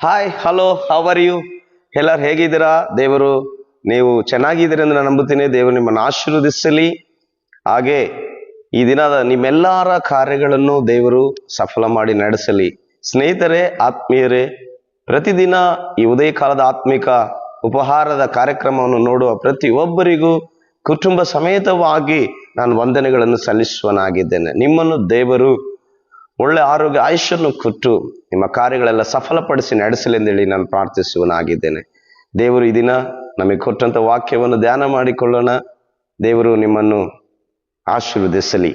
Hi hello how are you ಎಲ್ಲರೂ ಹೇಗಿದ್ದೀರಾ? ದೇವರು, ನೀವು ಚೆನ್ನಾಗಿದ್ದೀರಿ ಅಂತ ನಾನು ನಂಬುತ್ತೀನಿ. ದೇವರು ನಿಮ್ಮನ್ನು ಆಶೀರ್ವದಿಸಲಿ. ಹಾಗೆ ಈ ದಿನದ ನಿಮ್ಮೆಲ್ಲರ ಕಾರ್ಯಗಳನ್ನು ದೇವರು ಸಫಲ ಮಾಡಿ ನಡೆಸಲಿ. ಸ್ನೇಹಿತರೆ, ಆತ್ಮೀಯರೇ, ಪ್ರತಿದಿನ ಈ ಉದಯ ಕಾಲದ ಆತ್ಮಿಕ ಉಪಹಾರದ ಕಾರ್ಯಕ್ರಮವನ್ನು ನೋಡುವ ಪ್ರತಿಯೊಬ್ಬರಿಗೂ ಕುಟುಂಬ ಸಮೇತವಾಗಿ ನಾನು ವಂದನೆಗಳನ್ನು ಸಲ್ಲಿಸುವನಾಗಿದ್ದೇನೆ. ನಿಮ್ಮನ್ನು ದೇವರು ಒಳ್ಳೆ ಆರೋಗ್ಯ ಆಯುಷ್ಯನ್ನು ಕೊಟ್ಟು ನಿಮ್ಮ ಕಾರ್ಯಗಳೆಲ್ಲ ಸಫಲಪಡಿಸಿ ನಡೆಸಲೆಂದೇಳಿ ನಾನು ಪ್ರಾರ್ಥಿಸುವನಾಗಿದ್ದೇನೆ ದೇವರು ಈ ನಮಗೆ ಕೊಟ್ಟಂತ ವಾಕ್ಯವನ್ನು ಧ್ಯಾನ ಮಾಡಿಕೊಳ್ಳೋಣ. ದೇವರು ನಿಮ್ಮನ್ನು ಆಶೀರ್ವದಿಸಲಿ.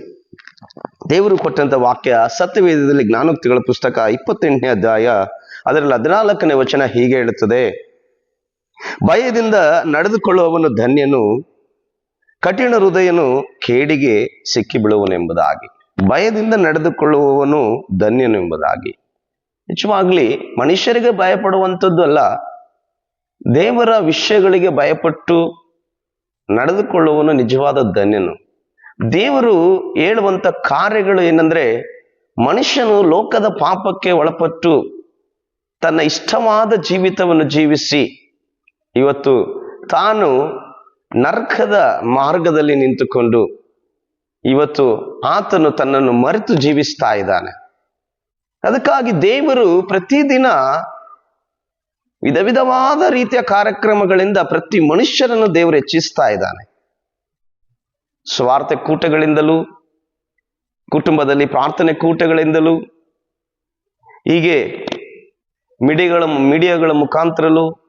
ದೇವರು ಕೊಟ್ಟಂತ ವಾಕ್ಯ ಸತ್ಯವೇದದಲ್ಲಿ ಜ್ಞಾನೋಕ್ತಿಗಳ ಪುಸ್ತಕ ಇಪ್ಪತ್ತೆಂಟನೇ ಅಧ್ಯಾಯ ಅದರಲ್ಲಿ ಹದಿನಾಲ್ಕನೇ ವಚನ ಹೀಗೆ ಹೇಳುತ್ತದೆ. ಭಯದಿಂದ ನಡೆದುಕೊಳ್ಳುವವನು ಧನ್ಯನು, ಕಠಿಣ ಹೃದಯನು ಕೇಡಿಗೆ ಸಿಕ್ಕಿ ಬೀಳುವನೆಂಬುದಾಗಿ ಭಯದಿಂದ ನಡೆದುಕೊಳ್ಳುವವನು ಧನ್ಯನು ಎಂಬುದಾಗಿ ನಿಜವಾಗ್ಲಿ ಮನುಷ್ಯರಿಗೆ ಭಯಪಡುವಂಥದ್ದು ಅಲ್ಲ, ದೇವರ ವಿಷಯಗಳಿಗೆ ಭಯಪಟ್ಟು ನಡೆದುಕೊಳ್ಳುವನು ನಿಜವಾದ ಧನ್ಯನು. ದೇವರು ಹೇಳುವಂಥ ಕಾರ್ಯಗಳು ಏನಂದ್ರೆ, ಮನುಷ್ಯನು ಲೋಕದ ಪಾಪಕ್ಕೆ ಒಳಪಟ್ಟು ತನ್ನ ಇಷ್ಟವಾದ ಜೀವಿತವನ್ನು ಜೀವಿಸಿ, ಇವತ್ತು ತಾನು ನರ್ಕದ ಮಾರ್ಗದಲ್ಲಿ ನಿಂತುಕೊಂಡು ಇವತ್ತು ಆತನು ತನ್ನನ್ನು ಮರೆತು ಜೀವಿಸ್ತಾ ಇದ್ದಾನೆ. ಅದಕ್ಕಾಗಿ ದೇವರು ಪ್ರತಿದಿನ ವಿಧ ವಿಧವಾದ ರೀತಿಯ ಕಾರ್ಯಕ್ರಮಗಳಿಂದ ಪ್ರತಿ ಮನುಷ್ಯರನ್ನು ದೇವರು ಹೆಚ್ಚಿಸ್ತಾ ಇದ್ದಾನೆ. ಸ್ವಾರ್ಥ ಕೂಟಗಳಿಂದಲೂ, ಕುಟುಂಬದಲ್ಲಿ ಪ್ರಾರ್ಥನೆ ಕೂಟಗಳಿಂದಲೂ, ಹೀಗೆ ಮಿಡಿಗಳ ಮೀಡಿಯಾಗಳ ಮುಖಾಂತರಲು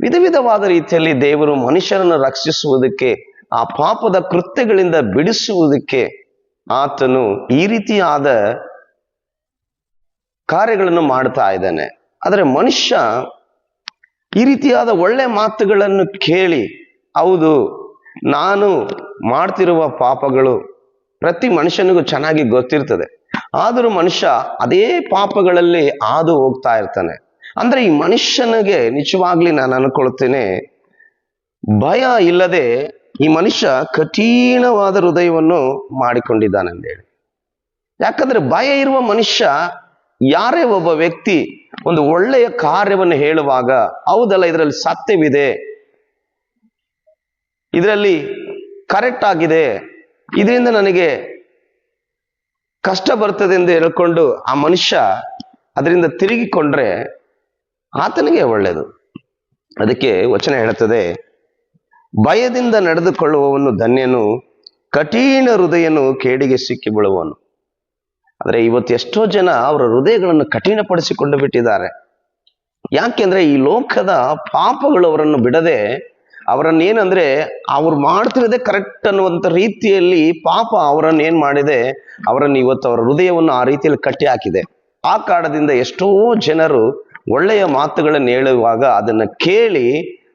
ವಿಧ ವಿಧವಾದ ರೀತಿಯಲ್ಲಿ ದೇವರು ಮನುಷ್ಯರನ್ನು ರಕ್ಷಿಸುವುದಕ್ಕೆ ಆ ಪಾಪದ ಕೃತ್ಯಗಳಿಂದ ಬಿಡಿಸುವುದಕ್ಕೆ ಆತನು ಈ ರೀತಿಯಾದ ಕಾರ್ಯಗಳನ್ನು ಮಾಡ್ತಾ ಇದ್ದಾನೆ. ಆದರೆ ಮನುಷ್ಯ ಈ ರೀತಿಯಾದ ಒಳ್ಳೆ ಮಾತುಗಳನ್ನು ಕೇಳಿ, ಹೌದು, ನಾನು ಮಾಡ್ತಿರುವ ಪಾಪಗಳು ಪ್ರತಿ ಮನುಷ್ಯನಿಗೂ ಚೆನ್ನಾಗಿ ಗೊತ್ತಿರ್ತದೆ. ಆದರೂ ಮನುಷ್ಯ ಅದೇ ಪಾಪಗಳಲ್ಲಿ ಹಾದು ಹೋಗ್ತಾ ಇರ್ತಾನೆ. ಅಂದ್ರೆ ಈ ಮನುಷ್ಯನಿಗೆ ನಿಜವಾಗ್ಲಿ ನಾನು ಅನ್ಕೊಳ್ತೇನೆ, ಭಯ ಇಲ್ಲದೆ ಈ ಮನುಷ್ಯ ಕಠಿಣವಾದ ಹೃದಯವನ್ನು ಮಾಡಿಕೊಂಡಿದ್ದಾನೆ ಹೇಳಿ ಯಾಕಂದ್ರೆ ಭಯ ಇರುವ ಮನುಷ್ಯ ಯಾರೇ ಒಬ್ಬ ವ್ಯಕ್ತಿ ಒಂದು ಒಳ್ಳೆಯ ಕಾರ್ಯವನ್ನು ಹೇಳುವಾಗ, ಹೌದಲ್ಲ, ಇದರಲ್ಲಿ ಸತ್ಯವಿದೆ, ಇದರಲ್ಲಿ ಕರೆಕ್ಟ್ ಆಗಿದೆ, ಇದರಿಂದ ನನಗೆ ಕಷ್ಟ ಬರ್ತದೆ ಎಂದು ಹೇಳ್ಕೊಂಡು ಆ ಮನುಷ್ಯ ಅದರಿಂದ ತಿರುಗಿಕೊಂಡ್ರೆ ಆತನಿಗೆ ಒಳ್ಳೆಯದು ಅದಕ್ಕೆ ವಚನ ಹೇಳುತ್ತದೆ ಭಯದಿಂದ ನಡೆದುಕೊಳ್ಳುವವನು ಧನ್ಯನು, ಕಠಿಣ ಹೃದಯನು ಕೇಡಿಗೆ ಸಿಕ್ಕಿ ಬೀಳುವನು ಆದರೆ ಇವತ್ತು ಎಷ್ಟೋ ಜನ ಅವರ ಹೃದಯಗಳನ್ನು ಕಠಿಣಪಡಿಸಿಕೊಂಡು ಬಿಟ್ಟಿದ್ದಾರೆ. ಯಾಕೆಂದ್ರೆ ಈ ಲೋಕದ ಪಾಪಗಳು ಅವರನ್ನು ಬಿಡದೆ ಅವರನ್ನ ಏನಂದ್ರೆ ಅವ್ರು ಮಾಡ್ತಿರೋದೇ ಕರೆಕ್ಟ್ ಅನ್ನುವಂಥ ರೀತಿಯಲ್ಲಿ ಪಾಪ ಅವರನ್ನು ಏನ್ ಮಾಡಿದೆ, ಅವರನ್ನು ಇವತ್ತು ಅವರ ಹೃದಯವನ್ನು ಆ ರೀತಿಯಲ್ಲಿ ಕಟ್ಟಿ ಹಾಕಿದೆ. ಆ ಕಾರಣದಿಂದ ಎಷ್ಟೋ ಜನರು ಒಳ್ಳೆಯ ಮಾತುಗಳನ್ನು ಹೇಳುವಾಗ ಅದನ್ನು ಕೇಳಿ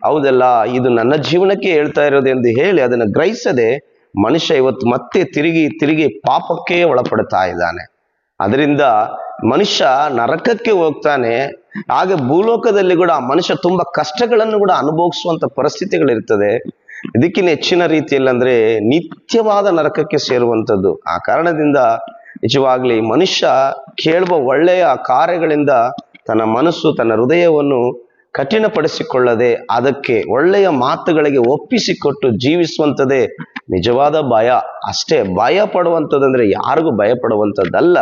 ಹೌದಲ್ಲ, ಇದು ನನ್ನ ಜೀವನಕ್ಕೆ ಹೇಳ್ತಾ ಇರೋದು ಎಂದು ಹೇಳಿ ಅದನ್ನು ಗ್ರಹಿಸದೆ ಮನುಷ್ಯ ಇವತ್ತು ಮತ್ತೆ ತಿರುಗಿ ತಿರುಗಿ ಪಾಪಕ್ಕೆ ಒಳಪಡ್ತಾ ಇದ್ದಾನೆ. ಅದರಿಂದ ಮನುಷ್ಯ ನರಕಕ್ಕೆ ಹೋಗ್ತಾನೆ, ಹಾಗೆ ಭೂಲೋಕದಲ್ಲಿ ಕೂಡ ಮನುಷ್ಯ ತುಂಬಾ ಕಷ್ಟಗಳನ್ನು ಕೂಡ ಅನುಭವಿಸುವಂತ ಪರಿಸ್ಥಿತಿಗಳಿರ್ತದೆ. ಇದಕ್ಕಿಂತ ಹೆಚ್ಚಿನ ರೀತಿಯಲ್ಲಿ ಅಂದ್ರೆ ನಿತ್ಯವಾದ ನರಕಕ್ಕೆ ಸೇರುವಂಥದ್ದು. ಆ ಕಾರಣದಿಂದ ನಿಜವಾಗ್ಲಿ ಮನುಷ್ಯ ಕೇಳುವ ಒಳ್ಳೆಯ ಕಾರ್ಯಗಳಿಂದ ತನ್ನ ಮನಸ್ಸು, ತನ್ನ ಹೃದಯವನ್ನು ಕಠಿಣಪಡಿಸಿಕೊಳ್ಳದೆ ಅದಕ್ಕೆ ಒಳ್ಳೆಯ ಮಾತುಗಳಿಗೆ ಒಪ್ಪಿಸಿಕೊಟ್ಟು ಜೀವಿಸುವಂಥದ್ದೇ ನಿಜವಾದ ಭಯ. ಅಷ್ಟೇ ಭಯ ಪಡುವಂಥದ್ದಂದ್ರೆ ಯಾರಿಗೂ ಭಯ ಪಡುವಂಥದ್ದಲ್ಲ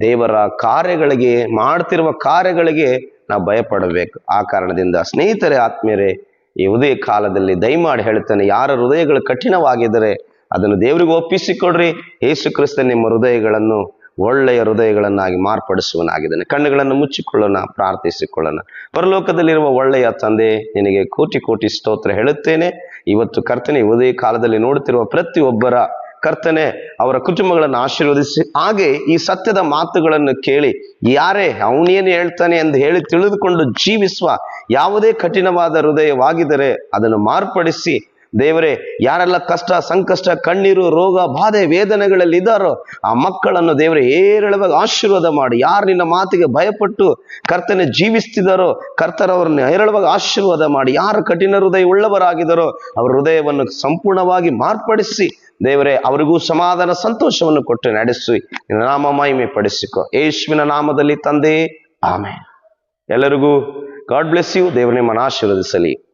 ದೇವರ ಕಾರ್ಯಗಳಿಗೆ, ಮಾಡ್ತಿರುವ ಕಾರ್ಯಗಳಿಗೆ ನಾವು ಭಯ ಪಡಬೇಕು ಆ ಕಾರಣದಿಂದ ಸ್ನೇಹಿತರೆ, ಆತ್ಮೀಯರೇ, ಈ ಉದಯ ಕಾಲದಲ್ಲಿ ದಯಮಾಡಿ ಹೇಳ್ತಾನೆ, ಯಾರ ಹೃದಯಗಳು ಕಠಿಣವಾಗಿದ್ದರೆ ಅದನ್ನು ದೇವರಿಗೆ ಒಪ್ಪಿಸಿಕೊಡ್ರಿ. ಯೇಸು ಕ್ರಿಸ್ತ ನಿಮ್ಮ ಹೃದಯಗಳನ್ನು ಒಳ್ಳೆಯ ಹೃದಯಗಳನ್ನಾಗಿ ಮಾರ್ಪಡಿಸುವನಾಗಿದ್ದಾನೆ ಕಣ್ಣುಗಳನ್ನು ಮುಚ್ಚಿಕೊಳ್ಳೋಣ, ಪ್ರಾರ್ಥಿಸಿಕೊಳ್ಳೋಣ. ಪರಲೋಕದಲ್ಲಿರುವ ಒಳ್ಳೆಯ ತಂದೆ, ನಿನಗೆ ಕೋಟಿ ಕೋಟಿ ಸ್ತೋತ್ರ ಹೇಳುತ್ತೇನೆ. ಇವತ್ತು ಕರ್ತನೆ ಉದಯ ಕಾಲದಲ್ಲಿ ನೋಡುತ್ತಿರುವ ಪ್ರತಿಯೊಬ್ಬರ ಕರ್ತನೆ, ಅವರ ಕುಟುಂಬಗಳನ್ನು ಆಶೀರ್ವದಿಸಿ. ಹಾಗೆ ಈ ಸತ್ಯದ ಮಾತುಗಳನ್ನು ಕೇಳಿ, ಯಾರೇ ಅವನೇನು ಹೇಳ್ತಾನೆ ಎಂದು ಹೇಳಿ ತಿಳಿದುಕೊಂಡು ಜೀವಿಸುವ ಯಾವುದೇ ಕಠಿಣವಾದ ಹೃದಯವಾಗಿದ್ದರೆ, ಅದನ್ನು ಮಾರ್ಪಡಿಸಿ ದೇವರೇ, ಯಾರೆಲ್ಲ ಕಷ್ಟ, ಸಂಕಷ್ಟ, ಕಣ್ಣೀರು, ರೋಗ, ಬಾಧೆ, ವೇದನೆಗಳಲ್ಲಿ ಇದ್ದಾರೋ ಆ ಮಕ್ಕಳನ್ನು ದೇವರೇ ಏರಳವಾಗಿ ಆಶೀರ್ವಾದ ಮಾಡಿ. ಯಾರು ನಿನ್ನ ಮಾತಿಗೆ ಭಯಪಟ್ಟು ಕರ್ತನೆ ಜೀವಿಸ್ತಿದ್ದಾರೋ ಕರ್ತರವರನ್ನ ಹೇರಳವಾಗಿ ಆಶೀರ್ವಾದ ಮಾಡಿ. ಯಾರು ಕಠಿಣ ಹೃದಯ ಉಳ್ಳವರಾಗಿದ್ದಾರೋ ಅವರ ಹೃದಯವನ್ನು ಸಂಪೂರ್ಣವಾಗಿ ಮಾರ್ಪಡಿಸಿ ದೇವರೇ, ಅವರಿಗೂ ಸಮಾಧಾನ, ಸಂತೋಷವನ್ನು ಕೊಟ್ಟು ನಡೆಸಿ. ನಾಮ ಮಹಿಮೆ ಪಡಿಸಿಕೊ ಯೇಸುವಿನ ನಾಮದಲ್ಲಿ ತಂದೆ ಆಮೇಲೆ ಎಲ್ಲರಿಗೂ ಗಾಡ್ ಬ್ಲೆಸ್ ಯು. ದೇವರು ನಿಮ್ಮನ್ನು ಆಶೀರ್ವದಿಸಲಿ.